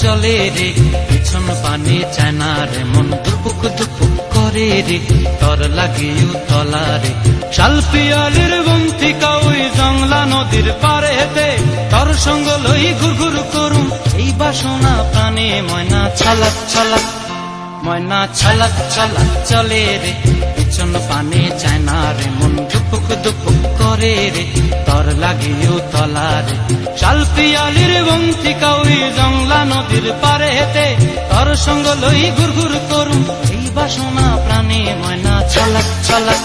চলে রে। পিছন পানে চায় না রে মন দুপুক দুপুক করে রে। তর লাগিও তলা রে। শাল পিয়ালির বন্তিকা ওই জংলা নদীর পারে হেতে তর সঙ্গ লই ঘুর করুম। এই বাসনা প্রাণে ময়না ছালাক ছালাক ময়না ছালাক ছালাক চলে রে। পিছন পানে চায় না রে মন দুপুক দুপুক করে রে। তর লাগিও তলা রে। শাল পিয়ালির জংলা নদীর পারে হেতে তার সঙ্গ লই ঘুর ঘুর করু এই বাসনা প্রাণে ময়না ছলক, ছালাক।